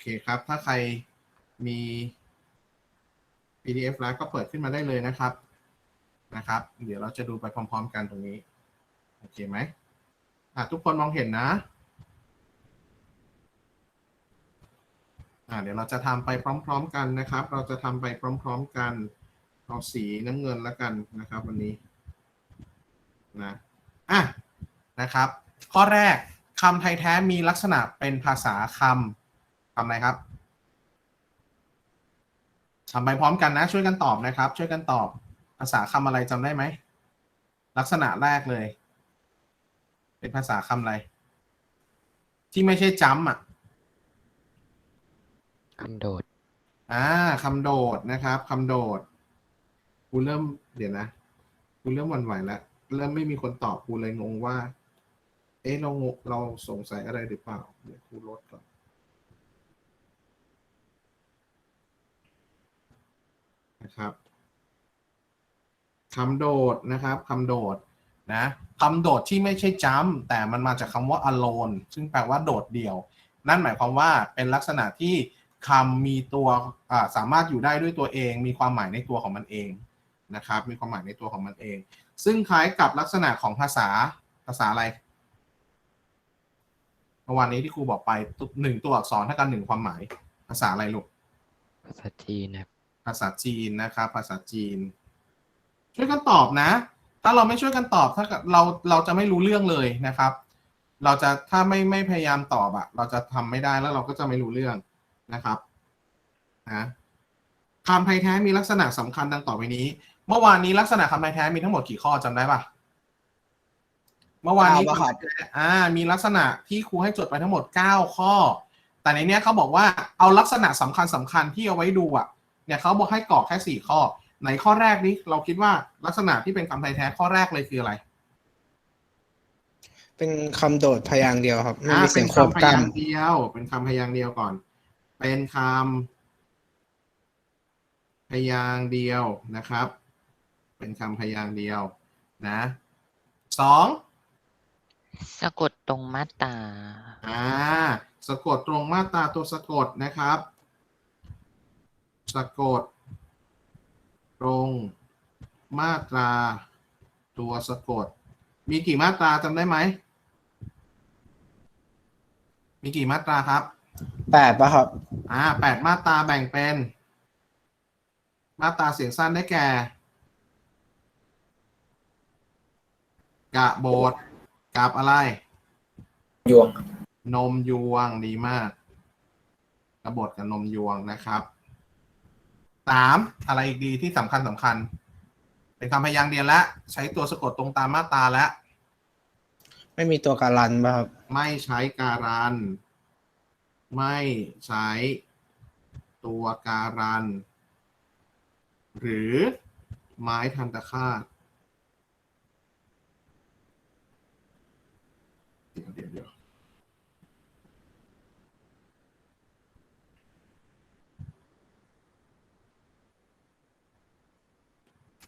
เคครับ ถ้าใครมี PDF แล้วก็เปิดขึ้นมาได้เลยนะครับ นะครับ เดี๋ยวเราจะดูไปพร้อม ๆ กันตรงนี้ โอเคไหมอะทุกคนมองเห็นนะอะเดี๋ยวเราจะทำไปพร้อม ๆ กันนะครับ เราจะทำไปพร้อม ๆ กันเอาสีน้ำเงินแล้วกันนะครับ วันนี้นะอะนะครับ ข้อแรกคำไทยแท้มีลักษณะเป็นภาษาคำ คำอะไรครับทำไปพร้อมกันนะ ช่วยกันตอบนะครับ ช่วยกันตอบ ภาษาคำอะไรจำได้ไหม ลักษณะแรกเลย เป็นภาษาคำอะไร ที่ไม่ใช่จำอะคำโดด อ่าคำโดดนะครับคำโดดกูเริ่มเดี๋ยวนะกูเริ่มหวั่นไหวแล้วเริ่มไม่มีคนตอบกูเลยงงว่า เอ๊ะเรางงเราสงสัยอะไรหรือเปล่า เดี๋ยวกูลดก่อน นะครับคำโดดนะครับคำโดดนะคำโดดที่ไม่ใช่จำแต่มันมาจากคำว่า alone ซึ่งแปลว่าโดดเดี่ยว นั่นหมายความว่าเป็นลักษณะที่คำมีตัวสามารถอยู่ได้ด้วยตัวเอง มีความหมายในตัวของมันเองนะครับ มีความหมายในตัวของมันเอง ซึ่งคล้ายกับลักษณะของภาษาภาษาอะไรเมื่อวานนี้ที่ครูบอกไปหนึ่งตัวอักษรเท่ากันหนึ่งความหมาย ภาษาอะไรลูกภาษาจีนครับ ภาษาจีนนะครับ ภาษาจีน ช่วยกันตอบนะ ถ้าเราไม่ช่วยกันตอบถ้าเราเราจะไม่รู้เรื่องเลยนะครับ เราจะถ้าไม่ไม่พยายามตอบอะเราจะทำไม่ได้แล้วเราก็จะไม่รู้เรื่องนะครับนะคำไทยแท้มีลักษณะสำคัญดังต่อไปนี้ เมื่อวานนี้ลักษณะคำไทยแท้มีทั้งหมดกี่ข้อจำได้ปะเมื่อวานนี้เก้าปะครับคำไทยแท้อ่า มีลักษณะที่ครูให้จดไปทั้งหมดเก้าข้อ แต่ในเนี้ยเขาบอกว่าเอาลักษณะสำคัญสำคัญที่เอาไว้ดูอะ เนี่ยเขาบอกให้กรอกแค่สี่ข้อ ไหนข้อแรกนี้เราคิดว่าลักษณะที่เป็นคำไทยแท้ข้อแรกเลยคืออะไรเป็นคำโดดพยางค์เดียวครับไม่อ่ามีเสีเป็ยนงควบคำพกล้ยางค์เดียว เป็นคำพยางค์เดียวก่อน เป็นคำพยางค์เดียวนะครับ เป็นคำพยางค์เดียว นะสองสะกดตรงมาตราอ่าสะกดตรงมาตราตัวสะกดนะครับ สะกด ตรงมาตรา ตัวสะกด มีกี่มาตราจำได้ไหม มีกี่มาตราครับำแปดปะครับ อ่าแปดมาตราแบ่งเป็น มาตราเสียงสั้นได้แก่ กะโบทกับอะไร ยวง นมยวงดีมาก กระบทกับนมยวงนะครับ สามอะไรอีกดีที่สำคัญสำคัญ เป็นคำพยางค์เดียวและใช้ตัวสะกดตรงตามมาตราและ ไม่มีตัวการันปะครับ ไม่ใช้การัน ไม่ใช้ตัวการัน หรือไม้ทันตคาตเดี๋ยวเดี๋ยวเดี๋ยว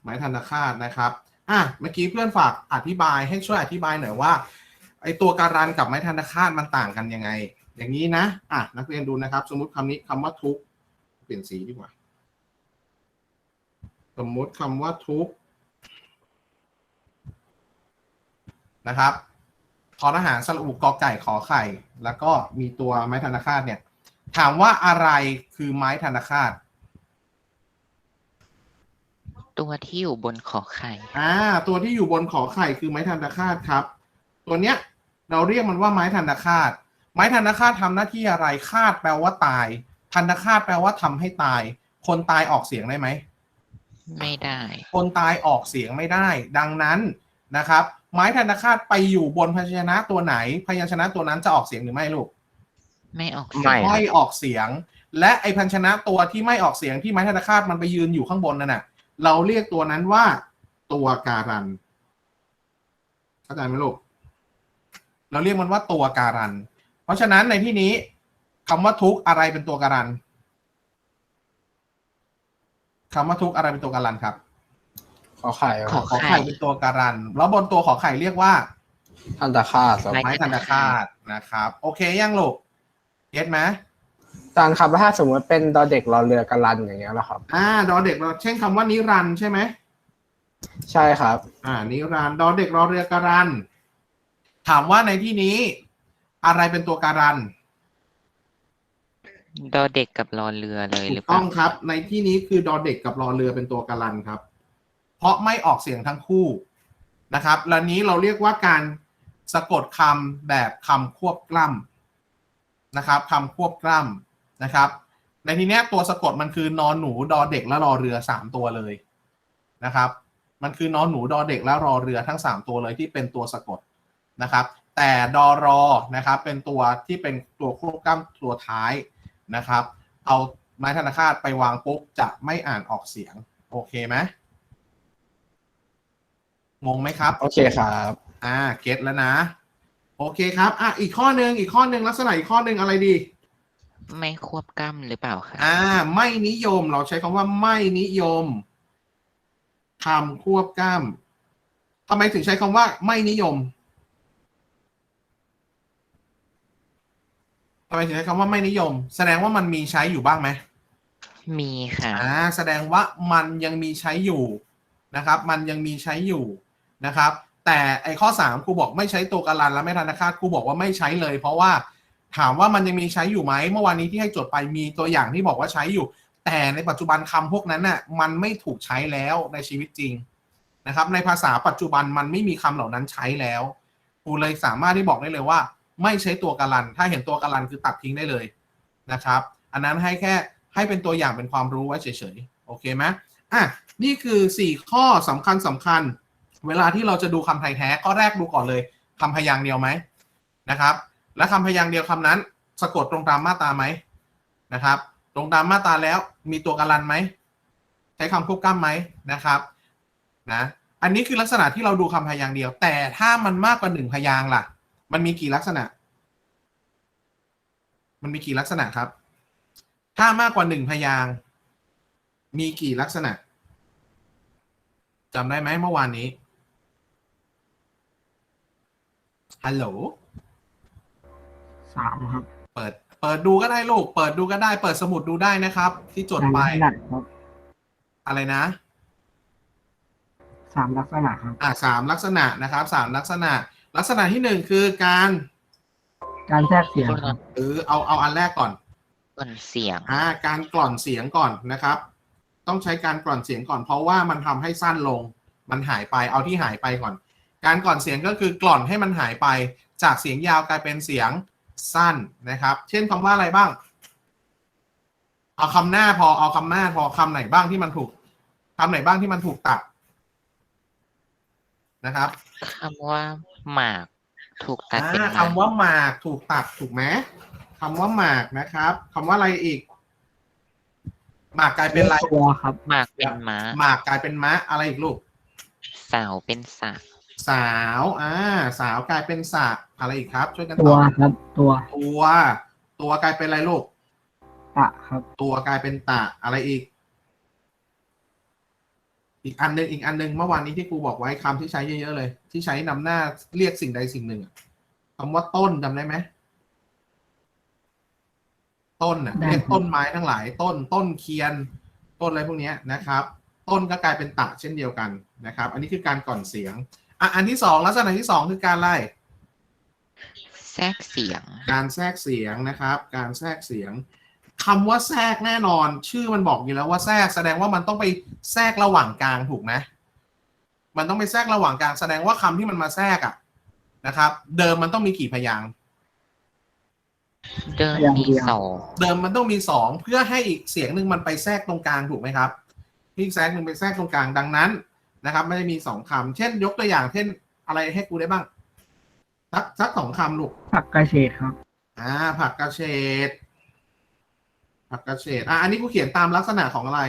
ไม้ทันตคาตนะครับอะเมื่อกี้เพื่อนฝากอธิบายให้ช่วยอธิบายหน่อยว่าไอตัวการันกับไม้ทันตคาตมันต่างกันยังไง อย่างนี้นะอะนักเรียนดูนะครับ สมมุติคำนี้คำว่าทุกข์เปลี่ยนสีดีกว่า สมมุติคำว่าทุกข์นะครับทอทหารสระอุกอไก่ขอไข่ แล้วก็มีตัวไม้ทันตคาตเนี่ย ถามว่าอะไรคือไม้ทันตคาต ตัวที่อยู่บนขอไข่ อ่า ตัวที่อยู่บนขอไข่คือไม้ทันตคาตครับ ตัวเนี้ย เราเรียกมันว่าไม้ทันตคาตไม้ทันตคาตทำหน้าที่อะไรคาดแปลว่าตาย ทันตคาตแปลว่าทำให้ตาย คนตายออกเสียงได้ไหม ไม่ได้ คนตายออกเสียงไม่ได้ ดังนั้นนะครับ ไม้ทันตคาตไปอยู่บนพยัญชนะตัวไหน พยัญชนะตัวนั้นจะออกเสียงหรือไม่ลูกไม่ออกเสียง ไม่ไม่ออกเสียง และไอพยัญชนะตัวที่ไม่ออกเสียงที่ไม้ทันตคาตมันไปยืนอยู่ข้างบนนั่นน่ะ เราเรียกตัวนั้นว่า ตัวการัน เข้าใจไหมลูก เราเรียกมันว่าตัวการัน เพราะฉะนั้นในที่นี้คำว่าทุกข์อะไรเป็นตัวการันคำว่าทุกข์อะไรเป็นตัวการันครับ ขอไข่คขรัอบขอไข่เป็นตัวการัน แล้วบนตัวขอไข่เรียกว่าทันตคาตครับไม้ไม้ทันตคาตนะครับ โอเคยังลูกเก็ตไหม จารย์ครับแล้วถ้าสมมติเป็นดอเด็กรอเรือกาลันอย่างเงี้ยเหรอครับ อ่าดอเด็กเราเช่นคำว่านิรันดร์ใช่ไหมใช่ครับ อ่านิรันดร์ดอเด็กรอเรือการัน ถามว่าในที่นี้ อะไรเป็นตัวการันดอเด็กกับรอเรือเลยหถูรือกเปต้ล่าองครับ ในที่นี้คือดอเด็กกับรอเรือเป็นตัวการันครับ เพราะไม่ออกเสียงทั้งคู่นะครับและนี้เราเรียกว่าการสะกดคำแบบคำควบกล้ำนะครับคำควบกล้ำ นะครับในที่เนี้ยตัวสะกดมันคือนอนหนูดอเด็กและรอเรือสามตัวเลยนะครับ มันคือนอนหนูดอเด็กและรอเรือทั้งสามตัวเลยที่เป็นตัวสะกดนะครับ แต่ดอรอนะครับเป็นตัวที่เป็นตัวควบกล้ำตัวท้ายนะครับ เอาไม้ธนาคาตไปวางปุ๊บจะไม่อ่านออกเสียง โอเคไหมงงไหมครับ โอเคครับ อ่าเก็ตแล้วนะ โอเคครับ อะอีกข้อหนึ่งอีกข้อหนึ่งลักษณะอีกข้อหนึ่งอะไรดี ไม่ควบกล้ำหรือเปล่าคะอ่า ไม่นิยม เราใช้คำว่าไม่นิยมคำควบกล้ำทำไมถึงใช้คำว่า ไม่นิยมทำไมถึงใช้คำว่าไม่นิยม แสดงว่ามันมีใช้อยู่บ้างไหมมีค่ะอ่าแสดงว่ามันยังมีใช้อยู่นะครับ มันยังมีใช้อยู่นะครับ แต่ไอ้ข้อสามครูบอกไม่ใช้ตัวการันและไม่ธนาคาตครูบอกว่าไม่ใช้เลย เพราะว่า ถามว่ามันยังมีใช้อยู่ไหมเมื่อวานนี้ที่ให้จดไปมีตัวอย่างที่บอกว่าใช้อยู่ แต่ในปัจจุบันคำพวกนั้นน่ะมันไม่ถูกใช้แล้วในชีวิตจริงนะครับ ในภาษาปัจจุบันมันไม่มีคำเหล่านั้นใช้แล้วครูเลยสามารถที่บอกได้เลยว่า ไม่ใช้ตัวการัน ถ้าเห็นตัวการันคือตัดทิ้งได้เลยนะครับ อันนั้นให้แค่ให้เป็นตัวอย่างเป็นความรู้ไว้เฉยๆโอเคไหมอะนี่คือ 4 ข้อสำคัญสำคัญ เวลาที่เราจะดูคำไทยแท้ข้อแรกดูก่อนเลยคำพยางค์เดียวไหมนะครับ และคำพยางค์เดียวคำนั้น สะกดตรงตามมาตราไหมนะครับ ตรงตามมาตราแล้วมีตัวการันไหมใช้คำควบกล้ำไหมนะครับนะอันนี้คือลักษณะที่เราดูคำพยางค์เดียว แต่ถ้ามันมากกว่าหนึ่งพยางค์ล่ะ มันมีกี่ลักษณะ มันมีกี่ลักษณะครับ ถ้ามากกว่าหนึ่งพยางค์มีกี่ลักษณะจำได้ไหมเมื่อวานนี้ฮัลโหล สามครับเปิด เปิดดูก็ได้ลูก เปิดดูก็ได้ เปิดสมุดดูได้นะครับ ที่จดไป สามลักษณะครับอะไรนะ สามลักษณะครับ อ่าสามลักษณะนะครับสามลักษณะ ลักษณะที่หนึ่งคือการการแทรกเสียงครับหรือเอาเอาอันแรกก่อนก่อนเสียง อ่า การกล่อนเสียงก่อนนะครับ ต้องใช้การกล่อนเสียงก่อน เพราะว่ามันทำให้สั้นลง มันหายไป เอาที่หายไปก่อน การกล่อนเสียงก็คือกล่อนให้มันหายไป จากเสียงยาวกลายเป็นเสียง สั้นนะครับ เช่นคำว่าอะไรบ้าง เอาคำหน้าพอเอาคำหน้าพอคำไหนบ้างที่มันถูกคำไหนบ้างที่มันถูกตัดนะครับคำว่าหมากถูกตัดเป็นอ่าหมากคำว่าหมากถูกตัดถูกไหมคำว่าหมากนะครับคำว่าอะไรอีก หมากกลายเป็นอะไรตัวครับ หมากเป็นม้าหมากกลายเป็นมะอะไรอีกลูก สาวเป็นสระ สาวอ่าสาวกลายเป็นสระอะไรอีกครับ ช่วยกันตัตวอบครับตัวตัว ตัวกลายเป็นอะไรลูก ตะครับ ตัวกลายเป็นตะอะไรอีก อีกอันหนึ่งอีกอันหนึ่งเมื่อวานนี้ที่ครูบอกไว้คำที่ใช้เยอะๆเลย ที่ใช้นำหน้าเรียกสิ่งใดสิ่งหนึ่งอะคำว่าต้นจำได้ไหมต้นน่ะได้เรียกครับต้นไม้ทั้งหลาย ต้นต้นเคียน ต้นอะไรพวกเนี้ยนะครับ ต้นก็กลายเป็นตะเช่นเดียวกันนะครับ อันนี้คือการก่อนเสียง อะอันที่สองลักษณะที่สองคือการไล่แทรกเสียง การแทรกเสียงนะครับ การแทรกเสียงคำว่าแทรกแน่นอน ชื่อมันบอกอยู่แล้วว่าแทรกแสดงว่ามันต้องไปแทรกระหว่างกลางถูกไหมมันต้องไปแทรกระหว่างกลางแสดงว่าคำที่มันมาแทรกอะนะครับ เดิมมันต้องมีกี่พยางค์เดินอย่างมีเดียวสองเดิมมันต้องมีสองเพื่อให้อีกเสียงหนึ่งมันไปแทรกตรงกลางถูกไหมครับอีกแทรกหนึ่งไปแทรกตรงกลางดังนั้น นะครับ ไม่ได้มีสองคำเช่น ยกตัวอย่างเช่นอะไรให้กูได้บ้าง สักสักสองคำลูก ผักกระเฉดครับ อ่า ผักกระเฉดผักกระเฉดอะอันนี้กูเขียนตามลักษณะของอะไร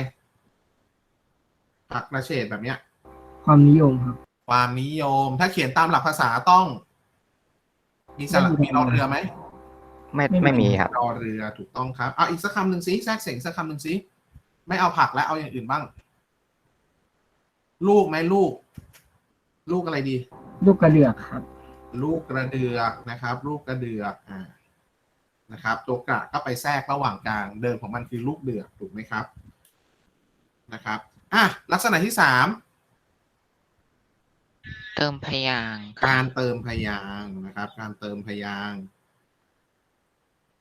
ผักกระเฉดแบบเนี้ย ความนิยมครับ ความนิยม ถ้าเขียนตามหลักภาษาต้อง มีสระไม่มีมีรอเรือไหมไม่ไม่มีไม่มีครับ รอเรือถูกต้องครับเอาอีกสักคำหนึ่งสิแทรกเสียงสักคำหนึ่งสิไม่เอาผักแล้วเอาอย่างอื่นบ้าง ลูกไหมลูก ลูกอะไรดี ลูกกระเดือกครับ ลูกกระเดือกนะครับ ลูกกระเดือกอ่านะครับ ตัวกระก็ไปแทรกระหว่างกลางเดิมของมันคือลูกเดือกถูกไหมครับนะครับอะลักษณะที่สามเติมพยางค์ค่ะการเติมพยางค์นะครับ การเติมพยางค์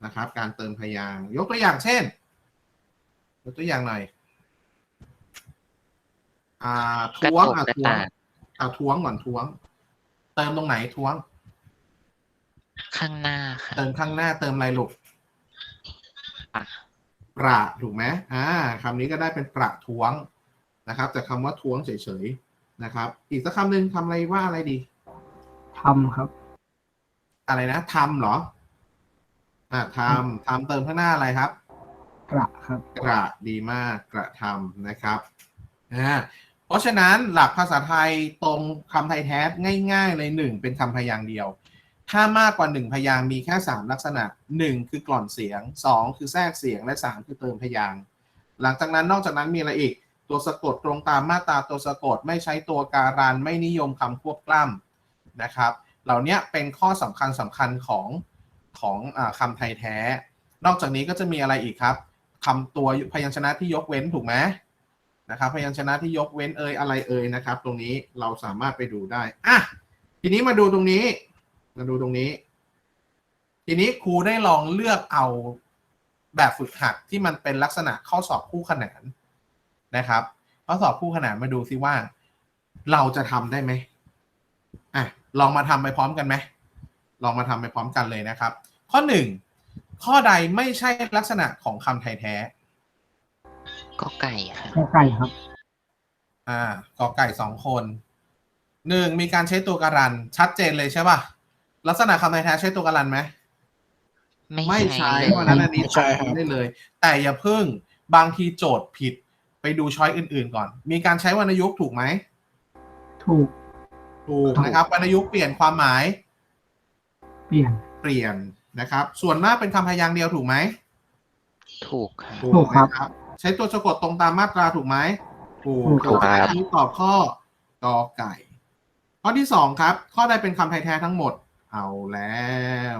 นะครับ การเติมพยางค์ยกตัวอย่างเช่นยกตัวอย่างหน่อย อ่ากระท้วงจกอะกระท้วงต่างอ่าท้วงก่อนท้วง เติมตรงไหนท้วง ข้างหน้าค่ะเติมข้างหน้าเติมอะไรลูกอะประถูกไหมอ่าคำนี้ก็ได้เป็นประท้วงนะครับจากคำว่าท้วงเฉยๆนะครับ อีกสักคำหนึ่งทำอะไรว่าอะไรดีทำครับ อะไรนะทำเหรอ อ่าทำทำเติมข้างหน้าอะไรครับ กระครับ กระดีมากกระทำนะครับอ่า เพราะฉะนั้นหลักภาษาไทยตรงคำไทยแท้ง่ายๆเลยหนึ่งเป็นคำพยางค์เดียว ถ้ามากกว่าหนึ่งพยางค์มีแค่สามลักษณะหนึ่งคือกล่อนเสียงสองคือแทรกเสียงและสามคือเติมพยางค์หลังจากนั้นนอกจากนั้นมีอะไรอีก ตัวสะกดตรงตามมาตราตัวสะกดไม่ใช้ตัวการันไม่นิยมคำควบกล้ำนะครับ เหล่านี้เป็นข้อสำคัญสำคัญของของอคำไทยแท้ นอกจากนี้ก็จะมีอะไรอีกครับคำตัวพยัญชนะที่ยกเว้นถูกไหม นะครับพยัญชนะที่ยกเว้นเอ่ยอะไรเอ่ยนะครับ ตรงนี้เราสามารถไปดูได้อะทีนี้มาดูตรงนี้ มาดูตรงนี้ ทีนี้ครูได้ลองเลือกเอาแบบฝึกหัดที่มันเป็นลักษณะข้อสอบคู่ขนานนะครับข้อสอบคู่ขนานมาดูซิว่า เราจะทำได้ไหมอะลองมาทำไปพร้อมกันไหมลองมาทำไปพร้อมกันเลยนะครับ ข้อหนึ่งข้อใดไม่ใช่ลักษณะของคำไทยแท้ ก็ไก่ค่ะก็ไก่ครับ อ่ากอไก่สองคนหนึ่งมีการใช้ตัวการัน ชัดเจนเลยใช่ป่ะ ลักษณะคำไทยแท้ใช้ตัวการันไหมไม่ไม่ใช่ใช้เลเพราะฉะนั้นยอันนี้ไม่ใช่ครับได้เลย แต่อย่าเพิ่งบางทีโจทย์ผิดไปดูช้อยอื่น ๆ ก่อน มีการใช้วรรณยุกต์ถูกไหมถูก ถูกนะครับวรรณยุกต์เปลี่ยนความหมาย เปลี่ยนเปลี่ยนนะครับ ส่วนมากเป็นคำพยางค์เดียวถูกไหมถูกค่ะถูกครับนะ ใช้ตัวสะกดตรงตามมาตราถูกไหมถูกถูกครับอันนี้ตอบข้อกอไก่ ข้อที่สองครับ ข้อใดเป็นคำไทยแท้ทั้งหมด เอาแล้ว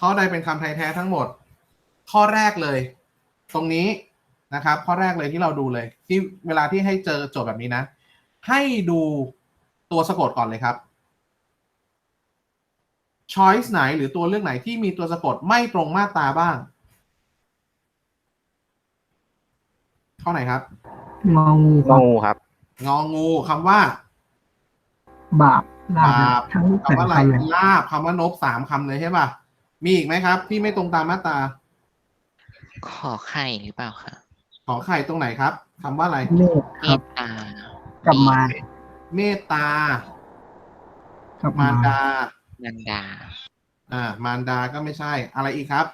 ข้อใดเป็นคำไทยแท้ทั้งหมด ข้อแรกเลย ตรงนี้นะครับ ข้อแรกเลยที่เราดูเลย ที่เวลาที่ให้เจอโจทย์แบบนี้นะ ให้ดูตัวสะกดก่อนเลยครับ choice ไหนหรือตัวเลือกไหนที่มีตัวสะกดไม่ตรงมาตราบ้าง ข้อไหนครับ งองูคงรัอบงูครับ งองูคำว่าบาปลาบาปบทั้งแต่คำว่าอะไรคำเลยลาบคำว่านบสามคำเลยใช่ป่ะ มีอีกไหมครับ ที่ไม่ตรงตามมาตราขอไข่หรือเปล่าคะขอไข่ตรงไหนครับคำว่าอะไร เมฆเมครับตตา กับมารเมตตา กับมามารรดา นันดา อ่า มารดาก็ไม่ใช่ อะไรอีกครับ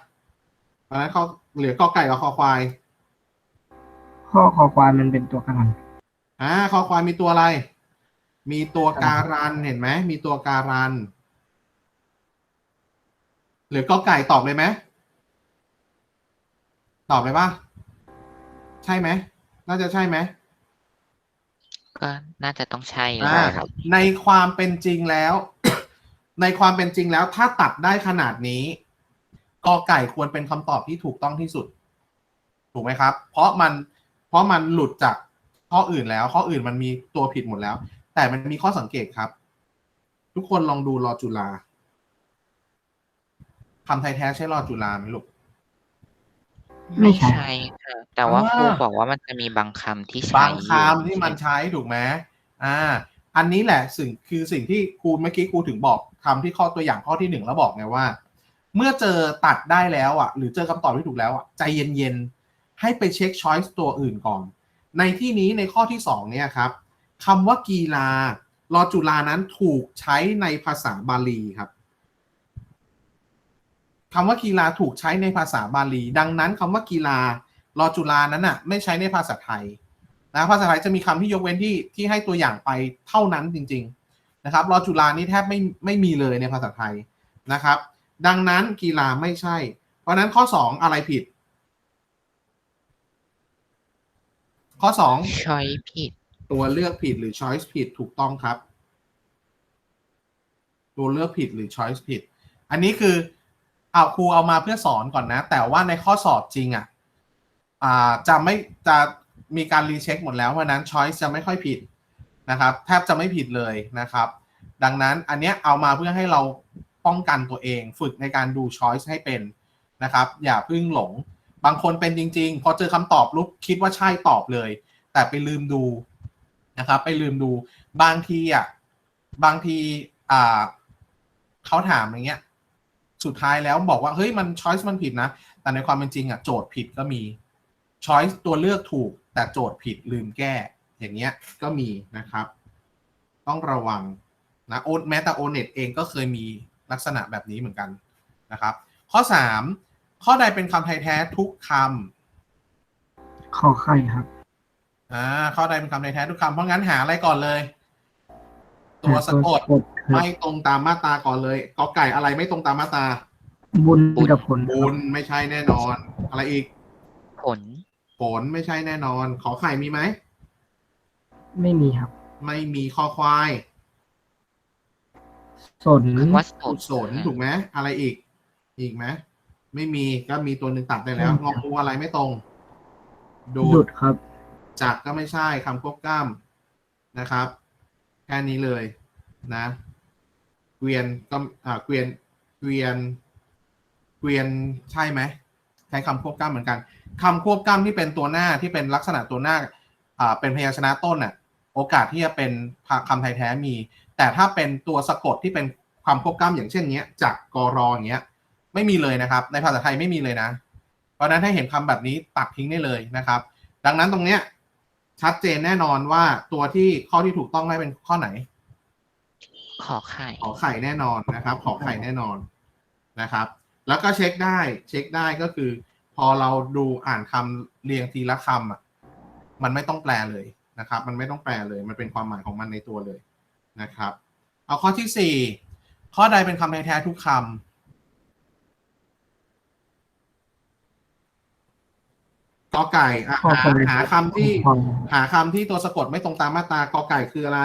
เพราะฉะนั้นเขาเหลือกอไก่กับคอควาย ข้อคอควายมันเป็นตัวกำลังอ่าคอควายมีตัวอะไร มีตัวการันเห็นไหมมีตัวการันหรือกอไก่ตอบเลยไหมตอบเลยป่ะใช่ไหมน่าจะใช่ไหมก็น่าจะต้องใช่อ่าครับ ในความเป็นจริงแล้ว ในความเป็นจริงแล้ว ถ้าตัดได้ขนาดนี้กอไก่ควรเป็นคำตอบที่ถูกต้องที่สุด ถูกไหมครับ เพราะมันเพ ราะมันหลุดจากข้ออื่นแล้ว ข้ออื่นมันมีตัวผิดหมดแล้ว แต่มันมีข้อสังเกตครับ ทุกคนลองดูรอจุฬาคำไทยแท้ใช่รอจุฬาไหมลูก ไม่ใช่ค่ะแต่ว่าอ่าครูบอกว่ามันจะมีบางคำที่ใช้บางอยู่คำที่มันใช้ถูกไหมอ่า อันนี้แหละสิ่งคือสิ่งที่ครูเมื่อกี้ครูถึงบอกคำที่ข้อตัวอย่างข้อที่หนึ่งแล้วบอกไงว่า เมื่อเจอตัดได้แล้วอะ หรือเจอคำตอบที่ถูกแล้วอะใจเย็นๆ ให้ไปเช็คช้อยส์ตัวอื่นก่อน ในที่นี้ในข้อที่สองเนี่ยครับคำว่ากีฬารอจุฬานั้นถูกใช้ในภาษาบาลีครับคำว่ากีฬาถูกใช้ในภาษาบาลี ดังนั้นคำว่ากีฬารอจุฬานั้นน่ะไม่ใช้ในภาษาไทยนะภาษาไทยจะมีคำที่ยกเว้นที่ที่ให้ตัวอย่างไปเท่านั้นจริง ๆนะครับ รอจุฬานี่แทบไม่ไม่มีเลยในภาษาไทยนะครับ ดังนั้นกีฬาไม่ใช่ เพราะฉะนั้นข้อสองอะไรผิด ข้อสองช้อยผิด ตัวเลือกผิดหรือ choice ผิดถูกต้องครับ ตัวเลือกผิดหรือ choice ผิดออันนี้คือเอาครูเอามาเพื่อสอนก่อนนะ แต่ว่าในข้อสอบจริงอะอ่าจะไม่จะมีการรีเช็คหมดแล้วเพราะฉะนั้นช้อยส์จะไม่ค่อยผิดนะครับ แทบจะไม่ผิดเลยนะครับ ดังนั้นอันเนี้ยเอามาเพื่อให้เราป้องกันตัวเอง ฝึกในการดูช้อยส์ให้เป็นนะครับ อย่าเพึ่งหลง บางคนเป็นจริง ๆ พอเจอคำตอบลุกคิดว่าใช่ตอบเลย แต่ไปลืมดูนะครับ ไปลืมดูบางทีอะบางทีอ่าเขาถามอย่างเงี้ย สุดท้ายแล้วบอกว่าเฮ้ยมันช้อยส์มันผิดนะ แต่ในความเป็นจริงอะโจทย์ผิดก็มีช้อยส์ตัวเลือกถูก แต่โจทย์ผิดลืมแก้ อย่างเงี้ยก็มีนะครับ ต้องระวังนะโอแม้แต่โอเน็ตเองก็เคยมีลักษณะแบบนี้เหมือนกันนะครับ ข้อ 3 ข้อใดเป็นคำไทยแท้ทุกคำขอไข่ครับอ่าข้อใดเป็นคำไทยแท้ทุกคำเพราะงั้นหาอะไรก่อนเลย ตัวสะกดตัวสะครับไม่ตรงตามมาตราก่อนเลยกอไก่อะไรไม่ตรงตามมาตราบุญกับผลคบุรับญไม่ใช่แน่นอน อะไรอีกผล ผลไม่ใช่แน่นอน ขอไข่มีไหมไม่มีครับไม่มีคอควายสนคำว่าสกุนศลถูกไหมอะไรอีก อีกไหม ไม่มีก็มีตัวหนึ่งตัดได้แล้ว งองูอะไรไม่ตรง ดูดุดดครับ จักก็ไม่ใช่คำควบกล้ำนะครับ แค่นี้เลยนะเกวียนก็อ่าเกวียนเกวียนเกวียนใช่ไหมใช้คำควบกล้ำเหมือนกันคำควบกล้ำที่เป็นตัวหน้าที่เป็นลักษณะตัวหน้าอ่าเป็นพยัญชนะต้นน่ะ โอกาสที่จะเป็นคำไทยแท้มี แต่ถ้าเป็นตัวสะกดที่เป็นความควบกล้ำอย่างเช่นเนี้ยจากกรออย่างเงี้ย ไม่มีเลยนะครับ ในภาษาไทยไม่มีเลยนะ เพราะฉะนั้นถ้าเห็นคำแบบนี้ตัดทิ้งได้เลยนะครับ ดังนั้นตรงเนี้ยชัดเจนแน่นอนว่าตัวที่ข้อที่ถูกต้องได้เป็นข้อไหน ขอไข่ ขอไข่แน่นอนนะครับ ขอไข่แน่นอนนะครับ แล้วก็เช็คได้ เช็คได้ก็คือ พอเราดูอ่านคำเรียงทีละคำอะ มันไม่ต้องแปลเลยนะครับ มันไม่ต้องแปลเลย มันเป็นความหมายของมันในตัวเลยนะครับ เอาข้อที่สี่ข้อใดเป็นคำไทยแท้ทุกคำ กอไก่อะข้อหาไก่หาคำที่พอหาคำที่ตัวสะกดไม่ตรงตามมาตรากอไก่คืออะไร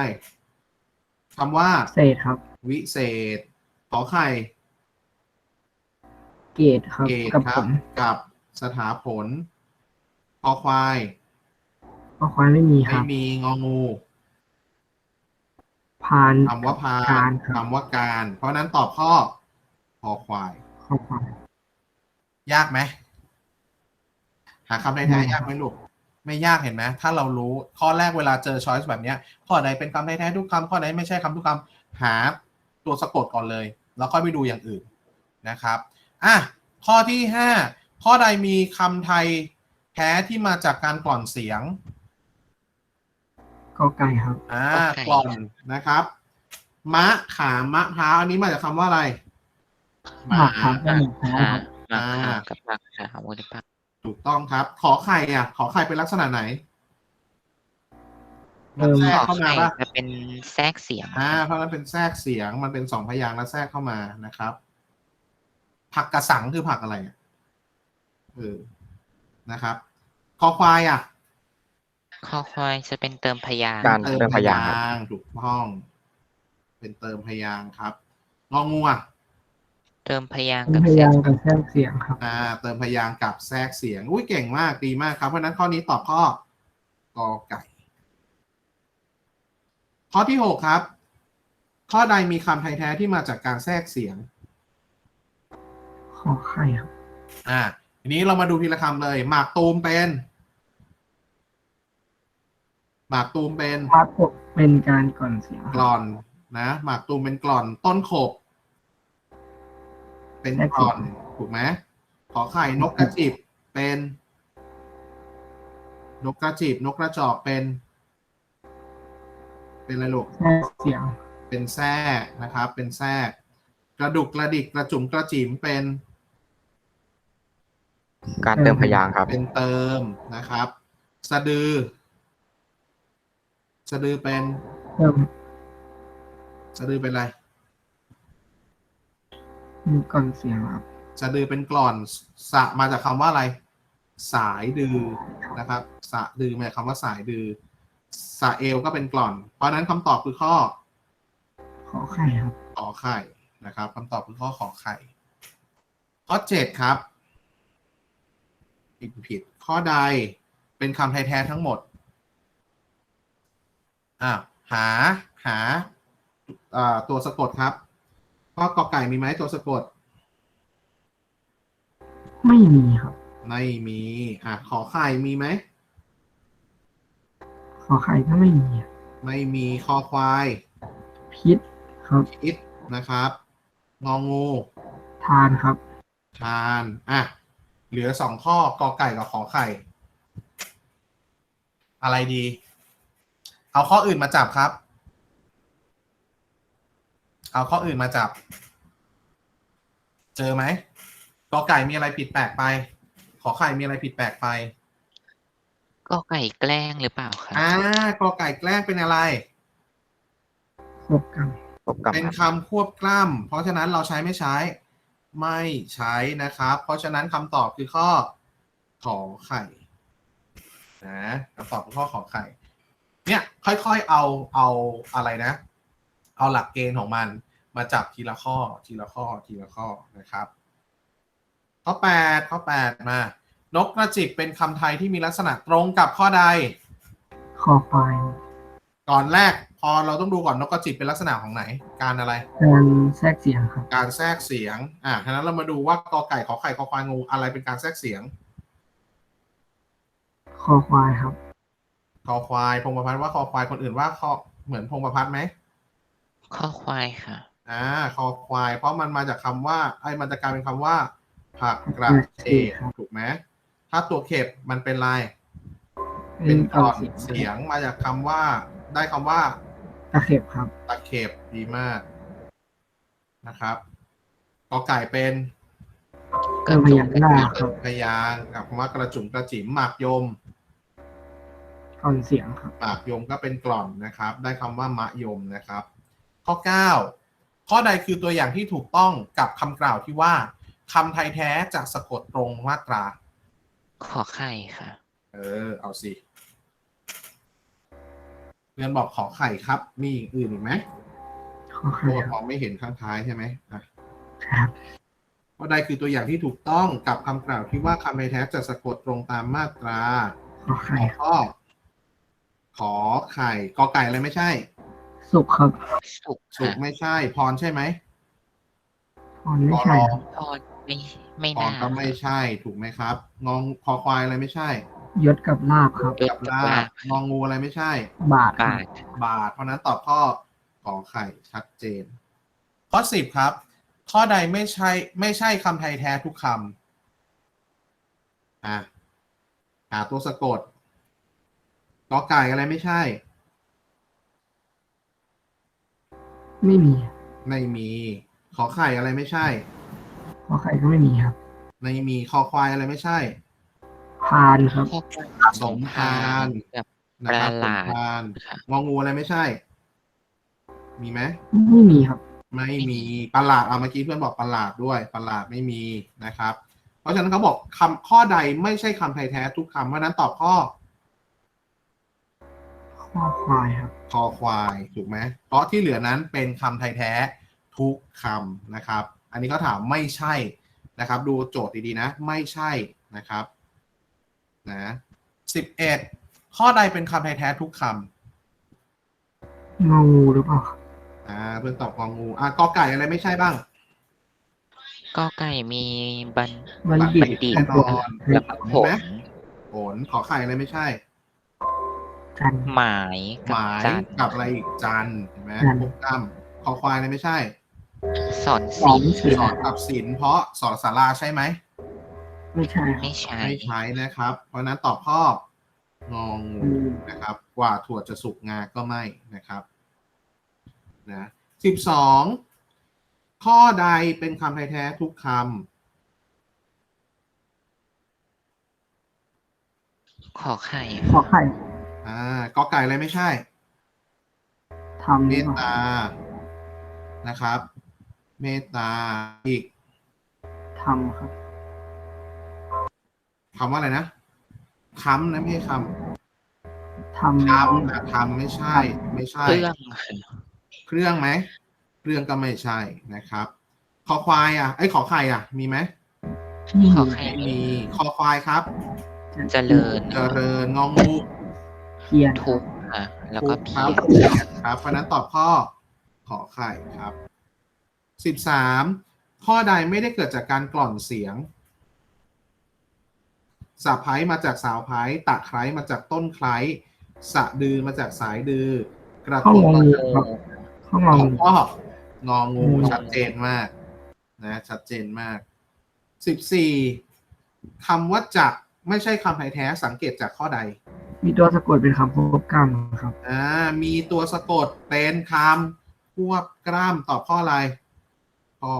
คำว่าเศษครับ วิเศษ ขอไข่เกตครับเกตกับคผรับลกับสถาผลคอควายข้อควายไม่มีคไม่รับมีงองูพานคำว่าพาการนครับคำว่าการ เพราะฉะนั้นตอบข้อคอควายข้อควายยากไหม หาคำแท้ๆยากไหมลูกไม่ยากเห็นไหมถ้าเรารู้ข้อแรกเวลาเจอช้อยส์แบบเนี้ยข้อใดเป็นคำแท้ๆทุกคำข้อใดไม่ใช่คำทุกคำหาตัวสะกดก่อนเลย แล้วค่อยไปดูอย่างอื่นนะครับอะข้อที่ห้าข้อใดมีคำไทยแท้ที่มาจากการกล่อนเสียงก็ไก่ครับอ่ากล่อนนะครับ มะขามมะพร้าวอันนี้มาจากคำว่าอะไรหมากครับและหมูแพ้อ่าครับมาอ่าขามกับปากขาวหรือเปล่า ถูกต้องครับ ขอไข่อะ ขอไข่เป็นลักษณะไหนเริ่มแทรขกอเข้ามาไข่ป่ะจะเป็นแทรกเสียงอ่าเพราะนั้นเป็นแทรกเสียงมันเป็นสองพยางค์แล้วแทรกเข้ามานะครับ ผักกระสังคือผักอะไรอะเออนะครับ คอควายอะข้อควายจะเป็นเติมพยางค์การเติมเติมพพยางค์ยางค์ถูกต้อง เป็นเติมพยางค์ครับงองูอะ เติมพยางค์เป็นกับพเสียยางงกับแทรกเสียงครับ อ่าเติมพยางค์กับแทรกเสียง อุ้ยเก่งมากดีมากครับ เพราะฉะนั้นข้อนี้ตอบข้อกอไก่ ข้อที่หกครับ ข้อใดมีคำไทยแท้ที่มาจากการแทรกเสียง ขอไข่ครับอ่าทีนี้เรามาดูทีละคำเลย หมากตูมเป็น หมากตูมเป็นพาร์ทหกเป็นการก่อนเสียงกล่อนนะ หมากตูมเป็นกล่อน ต้นขบ เป็นกล่อนถูกไหมขอไข่นกกระจิบเป็น นกกระจิบ นกกระจอกเป็น เป็นอะไรลูกแทรกเสียง เป็นแทรกนะครับ เป็นแทรกกระดุกกระดิกกระจุ๋มกระจิ๋มเป็น การเติมพยางค์ครับ เป็นเติมนะครับ สะดือ สะดือเป็นเริ่มสะดือเป็นอะไร มีก่อนเสียงครับ สะดือเป็นกลอนสะมาจากคำว่าอะไร สายดือนะครับ สะดือมาจากคำว่าสายดือ สะเอวก็เป็นกลอน เพราะฉะนั้นคำตอบคือข้อขอไข่ครับ ขอไข่นะครับคำตอบคือข้อขอไข่ ข้อเจ็ดครับผิดผิด ข้อใดเป็นคำไทยแท้ทั้งหมดอ่าหาหาตัวสะกดครับ ข้อกอไก่มีไหมตัวสะกด ไม่มีครับ ไม่มี อะ ขอไข่มีไหม ขอไข่ก็ไม่มีอะไม่มีคอควาย พิษครับคิดนะครับ งองู ทานครับ ทาน อะ เหลือสองข้อกอไก่กับขอไข่ อะไรดี เอาข้ออื่นมาจับครับ เอาข้ออื่นมาจับ เจอไหมกอไก่มีอะไรผิดแปลกไป ขอไข่มีอะไรผิดแปลกไป ก็ไก่แกล้งหรือเปล่าคะอ่ากอไก่แกล้งเป็นอะไร ควบกันพบกับเป็นครับคำควบกล้ำเพราะฉะนั้นเราใช้ไม่ใช้ ไม่ใช้นะครับ เพราะฉะนั้นคำตอบคือข้อขอไข่นะคำตอบคือข้อขอไข่ เนี่ย ค่อยๆเอาเอาอะไรนะ เอาหลักเกณฑ์ของมันมาจับทีละข้อทีละข้อทีละข้อนะครับ ข้อแปดข้อแปดมา นกกระจิบเป็นคำไทยที่มีลักษณะตรงกับข้อใดคอควายก่อนแรกพอเราต้องดูก่อนนกกระจิบเป็นลักษณะของไหน การอะไร การแทรกเสียงครับ การแทรกเสียง อะฉะนั้นเรามาดูว่ากอไก่ขอไข่ขอควายงูอะไรเป็นการแทรกเสียงคอควายครับ คอควายพงประพัฒน์ว่าคอควายคนอื่นว่าคอเหมือนพงประพัฒน์ไหม ข้อควายค่ะ อ่าคอควาย เพราะมันมาจากคำว่าไอ้มันจะกลายเป็นคำว่า ผักกระเฉดครับถูกไหมถ้าตัวเข็บมันเป็นลาย เป็เป็นนกกร่ออนเสียงเสียงมาจากคำว่า ได้คำว่า ตะเข็บครับ ตะเข็บดีมากนะครับกอไก่เป็นเกินพยัญชนะครับ พยางค์กับคำว่ากระจุ๋มกระจิ๋มหมากยมกอนเสียงครับ ปากยมก็เป็นกล่อนนะครับ ได้คำว่ามะยมนะครับ ข้อ 9 ข้อใดคือตัวอย่างที่ถูกต้องกับคำกล่าวที่ว่าคำไทยแท้จะสะกดตรงมาตรา ขอไข่ค่ะ เออ เอาสิเพื่อนบอกขอไข่ครับ มีอย่างอื่นอีกไหมขอเพไข่ราะว่าคมรับองไม่เห็นข้างท้ายใช่ไหมอะครับ ข้อใดคือตัวอย่างที่ถูกต้องกับคำกล่าวที่ว่าคำไทยแท้จะสะกดตรงตามมาตราขอไข่ขอข้อขอไข่กอไก่อะไรไม่ใช่ สุกครับสุกสุกค่ะไม่ใช่ พรใช่ไหมพรไม่ใช่ครับพอไม่ไม่พรน่าก็ไม่ใช่ ถูกไหมครับ งองคอควายอะไรไม่ใช่ ยศกับลาบครับยศกับกับลาลาบบงองูอะไรไม่ใช่ บาทครับาทบาท เพราะฉะนั้นตอบข้อขอไข่ชัดเจน ข้อสิบครับ ข้อใดไม่ใช่ไม่ใช่คำไทยแท้ทุกคำอะหาตัวสะกดกอไก่อะไรไม่ใช่ ไม่มีไม่มี ขอไข่อะไรไม่ใช่ ขอไข่ก็ไม่มีครับ ไม่มีคอควายอะไรไม่ใช่พานครับข้อควายสมภารกับนะครับประหลาดสมภารค่ะงองูอะไรไม่ใช่ มีไหม ไม่มีครับ ไม่มีประหลาดเอาเมื่อกี้เพื่อนบอกประหลาดด้วยประหลาดไม่มีนะครับ เพราะฉะนั้นเขาบอกคำข้อใดไม่ใช่คำไทยแท้ทุกคำเพราะฉะนั้นตอบข้อ ข้อควายครับ คอควายถูกไหมเพราะที่เหลือนั้นเป็นคำไทยแท้ทุกคำนะครับ อันนี้เขาถามไม่ใช่นะครับ ดูโจทย์ดีๆนะ ไม่ใช่นะครับนะสิบเอ็ดข้อใดเป็นคำไทยแท้ทุกคำงองูหรือเปล่าครับอ่าเพื่อนตอบงองูอะกอไก่อะไรไม่ใช่บ้างก็ไก่มีบันบัณฑิตบัณฑิตแน่นอนกับผเห็นไหมลผลขอไข่อะไรไม่ใช่ จันทร์หมายหกับมายจันกับอะไรอีกจันทร์เห็นไหมจันทร์พวกกล้ำคอควายอะไรไม่ใช่ สอนสอสีงเสียสอนกับศิลป์เพราะสอนสาราใช่ไหมไม่ใช่ครับไม่ใช่ไม่ใช้นะครับ เพราะฉะนั้นตอบข้ององูอืมนะครับ กว่าถั่วจะสุกงาก็ไม่นะครับนะสิบสองข้อใดเป็นคำไทยแท้ทุกคขอไข่ขอไข่ำ อ่ากอไก่อะไรไม่ใช่ทำหเมรือตเปล่าตา นะครับ เมตตาอีกทำครับคำว่าอะไรนะค้ำนะไม่ใช่คทำำทำนะทำไม่ใช่ ไม่ใช่ เครื่องเครื่องไหมเครื่องก็ไม่ใช่นะครับคอควายอะไอ้ยขอไข่อะ มีไหมขอไข่ไม่มีคอควายครับ เจริญเจริญงองูเพียรทุกข์อะแล้วก็ครัเพียรครับเพราะฉะนั้นตอบข้อขอไข่ครับสิบสามข้อใดไม่ได้เกิดจากการกล่อนเสียงสะไพร้มาจากสาวไพร้ตะไคร้มาจากต้นไคร้สะดือมาจากสายดือ กระข้อตุกงอมางูจาก ครับข้องอของูงพ่ององูอืมชัดเจนมาก นะ ชัดเจนมากสิบสี่คำว่าจักไม่ใช่คำไทยแท้สังเกตจากข้อใด มีตัวสะกดเป็นคำควบกล้ามครับ อ่า มีตัวสะกดเป็นคำควบกล้ามตอบข้ออะไรข้อ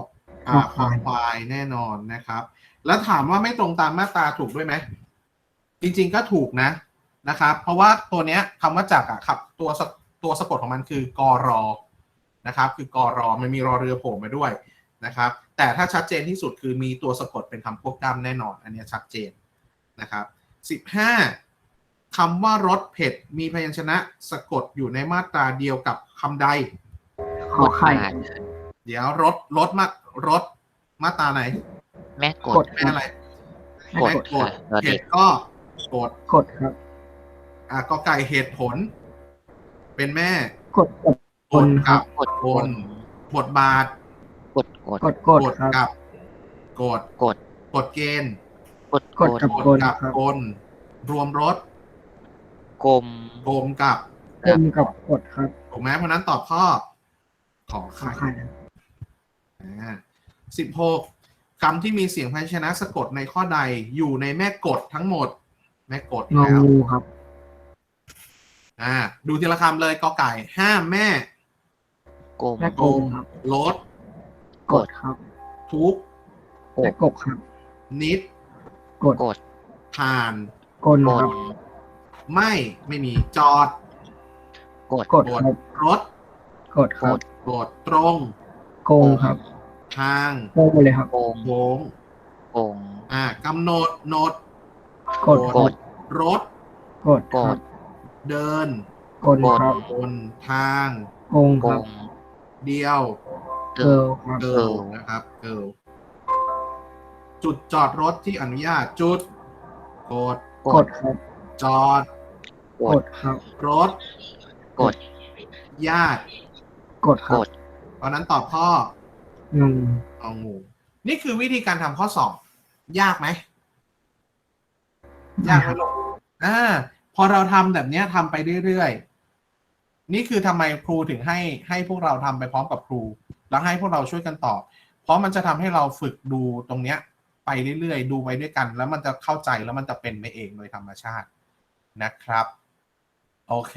อ่าข้ข้ออควายควายแน่นอนนะครับ แล้วถามว่าไม่ตรงตามมาตราถูกด้วยไหม จริงๆก็ถูกนะนะครับ เพราะว่าตัวเนี้ยคำว่าจักอะครับ ตัวสะตัวสะกดของมันคือกรอนะครับ คือกรอมันมีรอเรือโผล่มาด้วยนะครับ แต่ถ้าชัดเจนที่สุดคือมีตัวสะกดเป็นคำควบกล้ามแน่นอน อันเนี้ยชัดเจนนะครับสิบห้า คำว่ารสเผ็ดมีพยัญชนะสะกดอยู่ในมาตราเดียวกับคำใด ขอไข่บาทเดี๋ยวรสรสมารสมาตราไหนแม่กกดดแม่อะไรกดแม่กดค่ะรอเด็เผ็ดกก็กดกดครับ อะก็ไก่เหตุผล เป็นแม่กดกด กดครักับบกดบนบทบาทกดกดกดกดกดครับ กับกดกดกดเกณฑ์กดกดกับกดกับครับกลรวมรส กลมโกมกับกลมกับกดครับถูกไหมเพราะฉะนั้นตอบข้อ ขอขอไข่ไข่สิบหกคำที่มีเสียงพยัญชนะสะกดในข้อใดอยู่ในแม่กฎทั้งหมด แม่กฎงอแล้วงูครับอ่า ดูทีละคำเลยกอไก่ ห้ามแม่กลม แม่โกกลงมครับ ลด กดครับทุกกด แม่กบครับนิด กดกดผ่าน กลกคดรับ ไม่ไม่มีจอดกดกดครับรถกดคกรับดกดตรง โกงครับ ทางโกงเลยครับโกงโค้งโกงอ่ากำหนดโนดกดกดรถกดกครับดเดินกลครับบนทางโกงโกครับงเดียวเกิเกิลลครับเกิลนะครับเกิลจุดจอดรถที่อนุญาตจุดกดกดครับ จอดกกดดครับ รถกด ญาติกดคกรับดเพราะนั้นตอบข้อ งงเอางู นี่คือวิธีการทำข้อสอบ ยากไหม ยากไหมลูกอ่า พอเราทำแบบเนี้ยทำไปเรื่อยๆ นี่คือทำไมครูถึงให้ให้พวกเราทำไปพร้อมกับครู แล้วให้พวกเราช่วยกันตอบ เพราะมันจะทำให้เราฝึกดูตรงเนี้ย ไปเรื่อยๆ ดูไปด้วยกัน แล้วมันจะเข้าใจแล้วมันจะเป็นไปเองโดยธรรมชาติ นะครับ โอเค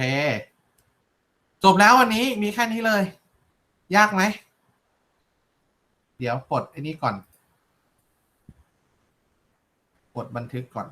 จบแล้ววันนี้มีแค่นี้เลย ยากไหม เดี๋ยวปลดไอ้นี่ก่อน กดบันทึกก่อน